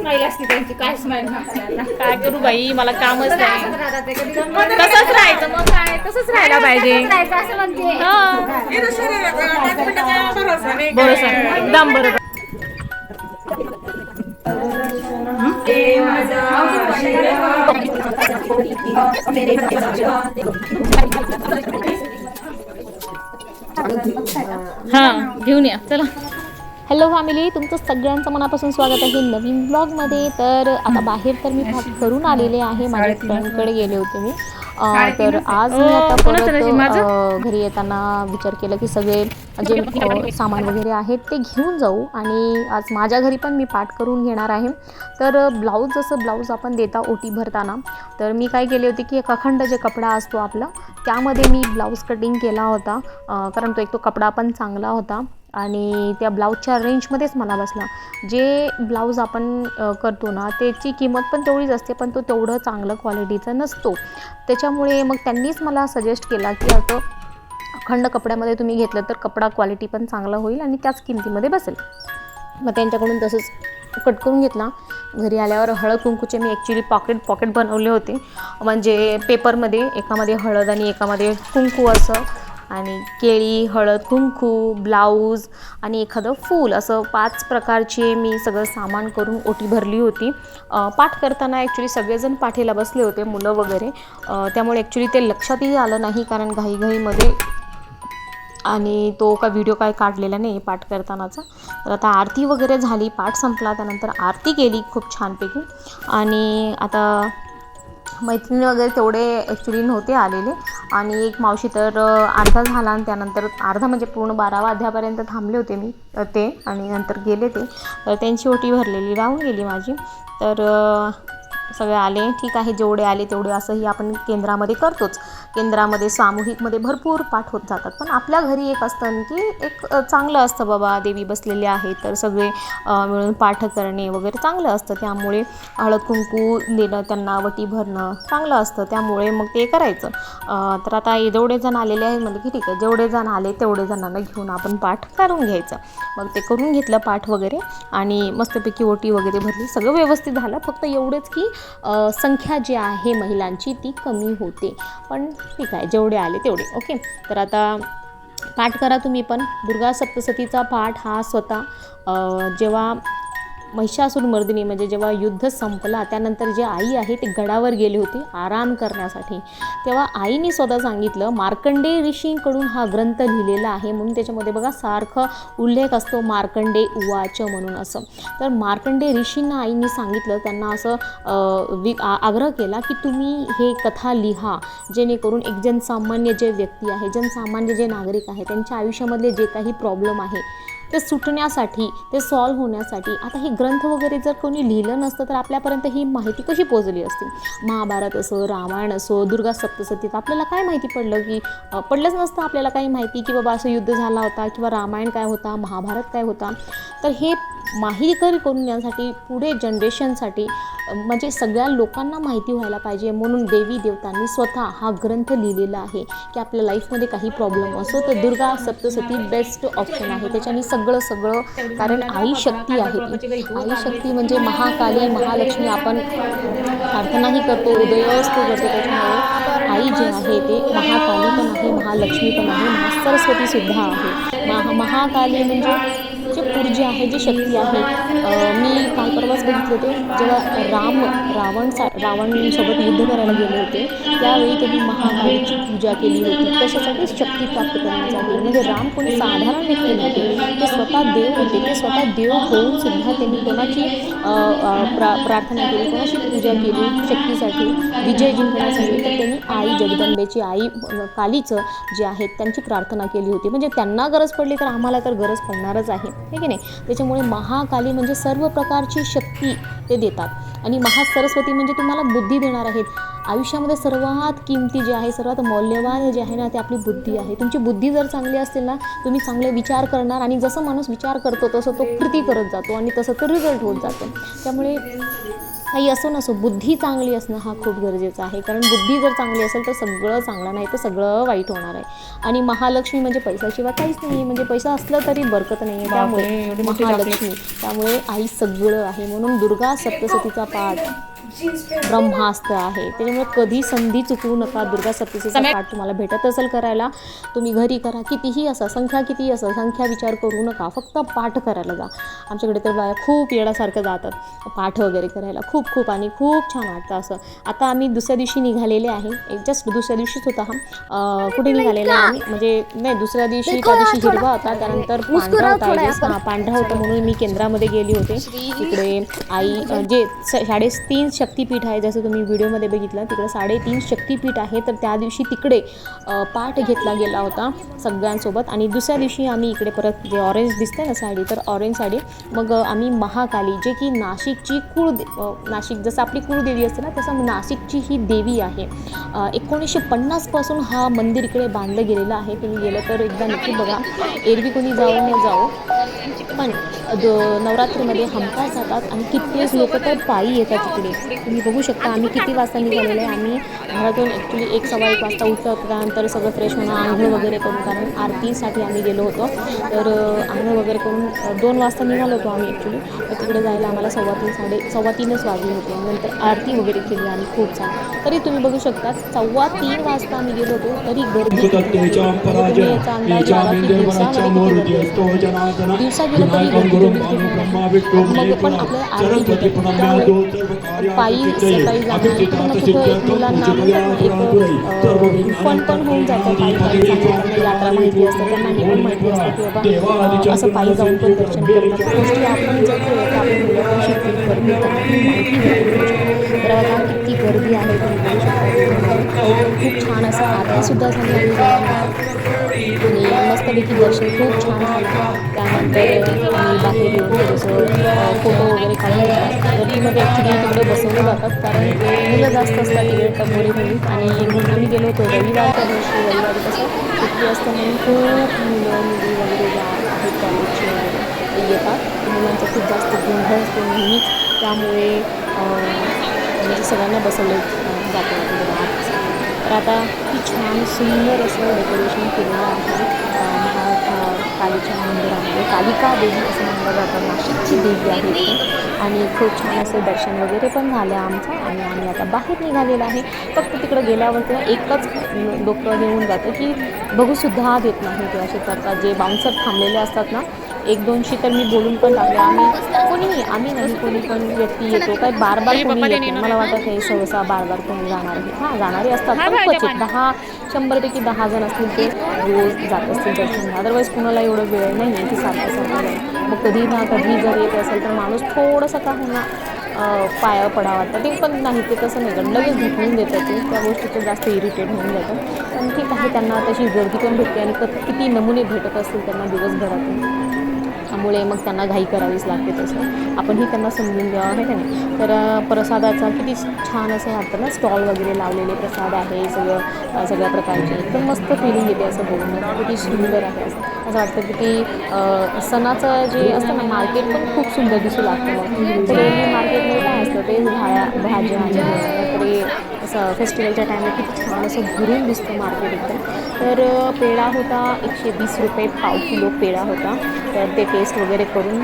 Smile असते त्यांची काय स्माईल काय करू बाई मला कामच नाही. तसंच राहायचं मग काय? तसंच राहायला पाहिजे. असं म्हणते. हा. एकदम बरोबर. हा घेऊन या. चला. हॅलो फॅमिली तुमचं सगळ्यांचं मनापासून स्वागत आहे नवीन ब्लॉगमध्ये तर आता बाहेर तर मी भाग करून आलेले आहे. माझ्या फ्रेंडकडे गेले होते मी. तर आज मी आता परत घरी येताना विचार केला की सगळे जे सामान वगैरे आहेत ते घेऊन जाऊ. आणि आज माझ्या घरी पण मी पाठ करून घेणार आहे. तर ब्लाऊज जसं ब्लाऊज आपण देता ओटी भरताना तर मी काय केले होते की एक अखंड जे कपडा असतो आपला त्यामध्ये मी ब्लाऊज कटिंग केला होता. कारण तो एक तो कपडा पण चांगला होता. आणि त्या ब्लाऊजच्या रेंजमध्येच मला बसला. जे ब्लाऊज आपण करतो ना त्याची किंमत पण तेवढीच असते पण तो तेवढं चांगलं क्वालिटीचा नसतो. त्याच्यामुळे मग त्यांनीच मला सजेस्ट केला की असं अखंड कपड्यामध्ये तुम्ही घेतलं तर कपडा क्वालिटी पण चांगला होईल आणि त्याच किमतीमध्ये बसेल. मग त्यांच्याकडून तसंच कट करून घेतला. घरी आल्यावर हळद कुंकूचे मी ॲक्च्युली पॉकेट पॉकेट बनवले होते. म्हणजे पेपरमध्ये एकामध्ये हळद आणि एकामध्ये कुंकू असं. आणि केळी हळद कुंकू ब्लाऊज आणि एखादं फूल असं पाच प्रकारचे मी सगळं सामान करून ओटी भरली होती. पाठ करताना ॲक्च्युली सगळेजण पाठीला बसले होते मुलं वगैरे. त्यामुळे ॲक्च्युली ते लक्षातही आलं नाही कारण घाईघाईमध्ये आणि तो का व्हिडिओ काय काढलेला नाही पाठ करतानाचा. तर आता आरती वगैरे झाली पाठ संपला त्यानंतर आरती केली खूप छानपैकी. आणि आता मैत्रिणी वगैरे तेवढे ॲक्च्युली नव्हते आलेले. आणि एक मावशी तर अर्धा झाला आणि त्यानंतर अर्धा म्हणजे पूर्ण बारा वाद्यापर्यंत थांबले होते मी ते आणि नंतर गेले ते. तर त्यांची ओटी भरलेली राहून गेली माझी. तर सगळे आले ठीक आहे जेवढे आले तेवढे असंही आपण केंद्रामध्ये करतोच. केंद्रामध्ये सामूहिकमध्ये भरपूर पाठ होत जातात. पण आपल्या घरी एक असतं की एक चांगलं असतं बाबा देवी बसलेले आहे तर सगळे मिळून पाठ करणे वगैरे चांगलं असतं. त्यामुळे हळद कुंकू देणं त्यांना वटी भरणं चांगलं असतं. त्यामुळे मग ते करायचं. तर आता जेवढे जण आलेले आहेत म्हणजे की ठीक आहे जेवढे जण आले तेवढे जणांना घेऊन आपण पाठ करून घ्यायचं. मग ते करून घेतलं पाठ वगैरे आणि मस्तपैकी ओटी वगैरे भरली. सगळं व्यवस्थित झालं. फक्त एवढंच की संख्या जी आहे महिलांची ती कमी होते. पण ठीक आहे जेवढे आले तेवढे ओके तर आता पाठ करा तुम्ही पण. दुर्गा सप्तसतीचा पाठ हा स्वतः जेव्हा महिषासूर मर्दिनी म्हणजे जेव्हा युद्ध संपला त्यानंतर जे आई आहे ते गडावर गेले होते आराम करण्यासाठी. तेव्हा आईने स्वतः सांगितलं मार्कंडे ऋषींकडून हा ग्रंथ लिहिलेला आहे. म्हणून त्याच्यामध्ये बघा सारखं उल्लेख असतो मार्कंडे उवाच म्हणून असं. तर मार्कंडे ऋषींना आईने सांगितलं त्यांना असं वि आग्रह केला की तुम्ही हे कथा लिहा जेणेकरून एक जनसामान्य जे व्यक्ती आहे जनसामान्य जे नागरिक आहे त्यांच्या आयुष्यामधले जे काही प्रॉब्लेम आहे ते सुटण्यासाठी ते सॉल्व्ह होण्यासाठी. आता हे ग्रंथ वगैरे जर कोणी लिहिलं नसतं तर आपल्यापर्यंत ही माहिती कशी पोचली असती? महाभारत असो रामायण असो दुर्गा सप्तसतीत आपल्याला काय माहिती पडलं की पडलंच नसतं आपल्याला काही माहिती की बाबा असं युद्ध झाला होता किंवा रामायण काय होता महाभारत काय होता? तर हे माहिती करून देण्यासाठी पुढे जनरेशनसाठी म्हणजे सगळ्या लोकांना माहिती व्हायला पाहिजे म्हणून देवी देवतांनी स्वतः हा ग्रंथ लिहिलेला आहे की आपल्या लाईफमध्ये काही प्रॉब्लेम असो तर दुर्गा सप्तसती बेस्ट ऑप्शन आहे. त्याच्याने सगळं सगळं कारण आई शक्ती आहे. आई शक्ती म्हणजे महाकाली महालक्ष्मी. आपण प्रार्थनाही करतो उदयस्तू करतो त्याच्यामुळे आई जे आहे ते महाकाली पण आहे महालक्ष्मी पण आहे महासरस्वतीसुद्धा आहे. महा महाकाली म्हणजे जे ऊर्जा आहे जी शक्ती आहे. मी काही परवाच होते. जेव्हा राम रावण सा रावणसोबत युद्ध करायला गेले होते त्यावेळी त्यांनी महाकालीची पूजा केली होती. कशासाठी? शक्ती प्राप्त करण्यासाठी. म्हणजे राम कोणी साधारण व्यक्ती नव्हते. ते स्वतः देव होते. ते स्वतः देव होऊन सुद्धा त्यांनी कोणाची प्रा प्रार्थना केली कोणाची पूजा केली शक्तीसाठी विजय जिंकण्यासाठी तर त्यांनी आई जगदंबेची आई कालीचं जे आहेत त्यांची प्रार्थना केली होती. म्हणजे त्यांना गरज पडली तर आम्हाला तर गरज पडणारच आहे. हे की नाही? त्याच्यामुळे महाकाली म्हणजे सर्व प्रकारची शक्ती ते देतात. आणि महासरस्वती म्हणजे तुम्हाला बुद्धी देणार आहेत. आयुष्यामध्ये सर्वात किमती जे आहे सर्वात मौल्यवान जे आहे ना ते आपली बुद्धी आहे. तुमची बुद्धी जर चांगली असेल ना तुम्ही चांगले विचार करणार आणि जसं माणूस विचार करतो तसं तो कृती करत जातो आणि तसं तो रिझल्ट होत जातो. त्यामुळे काही असो नसो बुद्धी चांगली असणं हा खूप गरजेचा आहे. कारण बुद्धी जर चांगली असेल तर सगळं चांगलं नाही तर सगळं वाईट होणार आहे. आणि महालक्ष्मी म्हणजे पैशाशिवाय काहीच नाही म्हणजे पैसा असलं तरी बरकत नाही आहे. त्यामुळे महालक्ष्मी त्यामुळे आई सगळं आहे. म्हणून दुर्गा सप्तसतीचा पाठ ब्रह्मास्त्र आहे. त्याच्यामुळे कधी संधी चुकवू नका. दुर्गा सप्तशतीचा पाठ तुम्हाला भेटत असेल करायला तुम्ही घरी करा. कितीही असा संख्या कितीही असं संख्या विचार करू नका. फक्त पाठ करायला जा. आमच्याकडे तर बाया खूप येण्यासारखं जातात. पाठ वगैरे करायला. खूप खूप आणि खूप छान वाटतं असं. आता आम्ही दुसऱ्या दिवशी निघालेले आहे. एक जस्ट दुसऱ्या दिवशीच होता हा. कुठे निघालेला आहे आम्ही? म्हणजे नाही दुसऱ्या दिवशी त्या दिवशी हिरवा होता. त्यानंतर पांढरा होता. हा पांढरा होता म्हणून मी केंद्रामध्ये गेली होते. तिकडे आई जे साडेतीन शक्तीपीठ आहे जसं तुम्ही व्हिडिओमध्ये बघितलं तिकडं साडेतीन शक्तीपीठ आहे. तर त्या दिवशी तिकडे पाठ घेतला गेला होता सगळ्यांसोबत. आणि दुसऱ्या दिवशी आम्ही इकडे परत जे ऑरेंज दिसते ना साडी तर ऑरेंज साडी. मग आम्ही महाकाली जे की नाशिकची कुळ नाशिक जसं आपली कुळदेवी असते ना तसं नाशिकची ही देवी आहे. एकोणीसशे पन्नासपासून हा मंदिर इकडे बांधलं गेलेलं आहे. तुम्ही गेलं तर एकदा नक्की बघा. एरवी कोणी जाऊ न जाऊ. पण द नवरात्रीमध्ये हमखास जातात आणि कित्येक लोक तर पायी येतात तिकडे तुम्ही बघू शकता आम्ही किती वाजता निघालेलो आहे. आम्ही घरातून ॲक्च्युली एक सव्वा एक वाजता उठत त्यानंतर सगळं फ्रेश होणं आंघोळ वगैरे करून कारण आरतीसाठी आम्ही गेलो होतो. तर आंघोळ वगैरे करून दोन वाजता निघालो होतो आम्ही ॲक्च्युली तर तिकडे जायला आम्हाला सव्वा तीन साडे सव्वा तीनच वाजले होते. नंतर आरती वगैरे केली आणि खूप छान. तरी तुम्ही बघू शकता सव्वा तीन वाजता आम्ही गेलो होतो तरी गर्दी याचा अंदाज की दिवसामध्ये दिवसा गेलं तरी गर्दी मग पण आपल्याला आरती त्यामुळे पायी सकाळी अभिजितात कुठं ना कुठं एक सिद्धार्थं मुलांना एक फन पण होऊन जातं पायी पायी त्यांना यात्रा माहिती असते त्यांना हे पण माहिती असतं की बाबा असं पायी जाऊन पण दर्शन करतात गोष्टी आपण जर केलं तर आपली मुलं पण शिकतील गर्दी तर आता किती गर्दी आहे खूप छान असं आरतीसुद्धा झाली आहे आणि दर्शन खूप छान झालं त्यानंतर मी बाहेर येऊन थोडंसं फोटो वगैरे काढून गर्दीमध्ये ॲक्च्युली तिकडे बसवले जातात कारण मुलं जास्त असतात तिकडे टपोरी म्हणून आणि म्हणून आम्ही गेलो होतो रविवारच्या दिवशी रविवारी कसं सुट्टी असतं म्हणून खूप मुलं मुली वगैरे ज्या आहेत कॉलेजचे वगैरे येतात मुलांचा खूप जास्त गोंधळ असतो नेहमीच त्यामुळे म्हणजे सगळ्यांना बसवलं जातं तिकडे आत. तर आता किती छान सुंदर असं डेकोरेशन केलेलं आहे अं, मंदिर आहे. कालिका देवी असं म्हणलं जातं. नाशिकची देवी आहे आणि खूप छान असं दर्शन वगैरे पण झालं आमचं. आणि आम्ही आता बाहेर निघालेलं आहे. फक्त तिकडं गेल्यावर तेव्हा एकच डोकं घेऊन जातं की बघूसुद्धा देत नाही किंवा असे करतात जे बाउन्सर थांबलेले असतात ना एक दोनशी तर मी बोलून पण टाकले आम्ही कोणीही आम्ही नाही कोणी पण व्यक्ती येतो. काय बार बार कोणी येत. मला वाटत हे सहसा बार बार कोणी जाणार आहे हां जाणारे असतात पण क्वचित दहा शंभरपैकी दहा जण असतील ते रोज जात असतील दर्शनाला अदरवाईज कुणाला एवढं वेळ नाही आहे की सारखं सारखं मग कधी ना कधी जर येत असेल तर माणूस थोडंसं का होणार पाया पडा वाटतं ते पण नाही ते तसं नाही. कारण लगेच ढकलून देतात ते. त्या गोष्टीचं जास्त इरिटेट होऊन जातं पण ठीक आहे त्यांना तशी गर्दी पण भेटते आणि किती नमुने भेटत असतील त्यांना दिवसभरातून. त्यामुळे मग त्यांना घाई करावीच लागते तसं. आपणही त्यांना समजून घ्यावं आहे का नाही? तर प्रसादाचा किती छान असं वाटतं ना स्टॉल वगैरे लावलेले प्रसाद आहे सगळं सगळ्या प्रकारचे. एकदम मस्त फिलिंग येते असं बघून किती सुंदर आहे. असं असं वाटतं की ती सणाचं जे असतं ना मार्केट पण खूप सुंदर दिसू लागतं. मग तर मार्केटमध्ये काय असतं. ते भाया भाज्या म्हणजे आणि तरी असं फेस्टिवलच्या टायमाला किती छान असं भरून दिसतं मार्केट एकदम. तर पेढा होता एकशे वीस रुपये पाव किलो पेढा होता. तर ते टेस्ट वगैरे करून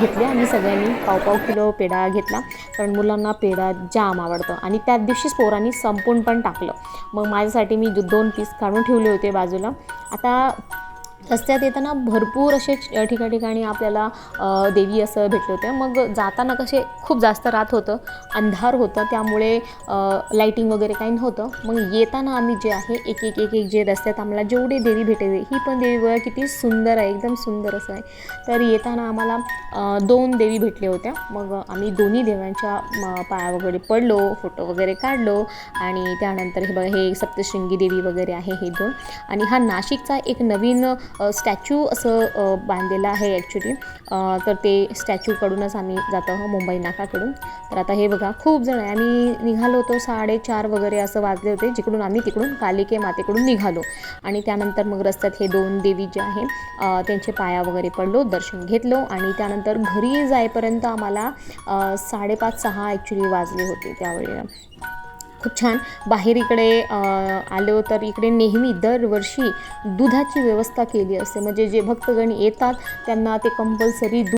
घेतले आणि सगळ्यांनी. पाव पाव किलो पेढा घेतला. कारण मुलांना पेढा जाम आवडतं. आणि त्याच दिवशीच पोरांनी संपून पण टाकलं. मग माझ्यासाठी मी दोन पीस काढून ठेवले होते बाजूला. आता रस्त्यात येताना भरपूर असे ठिका ठिकाणी आपल्याला देवी असं भेटले होते. मग जाताना कसे खूप जास्त रात होतं अंधार होतं त्यामुळे लाईटिंग वगैरे काही नव्हतं. मग येताना आम्ही जे आहे एक एक एक एक जे रस्त्यात आम्हाला जेवढे देवी भेटले ही पण देवी बघा किती सुंदर आहे एकदम सुंदर असं आहे. तर येताना आम्हाला दोन देवी भेटल्या होत्या. मग आम्ही दोन्ही देवांच्या पाया वगैरे पडलो फोटो वगैरे काढलो आणि त्यानंतर हे बघा हे सप्तशृंगी देवी वगैरे आहे हे दोन. आणि हा नाशिकचा एक नवीन स्टॅच्यू असं बांधलेलं आहे ॲक्च्युली तर ते स्टॅच्यूकडूनच आम्ही जातो आहोत मुंबई नाकाकडून. तर आता हे बघा खूप जण आहे. आम्ही निघालो होतो साडेचार वगैरे असं वाजले होते जिकडून आम्ही तिकडून कालिके मातेकडून निघालो. आणि त्यानंतर मग रस्त्यात हे दोन देवी जे आहे त्यांचे पाया वगैरे पडलो दर्शन घेतलो. आणि त्यानंतर घरी जाईपर्यंत आम्हाला साडेपाच सहा ॲक्च्युली वाजले होते त्यावेळेला. खूप छान. बाहेर इकडे आलो तर इकडे नेहमी दरवर्षी दुधाची व्यवस्था केली असते. म्हणजे जे भक्तगण येतात त्यांना ते कंपल्सरी दूध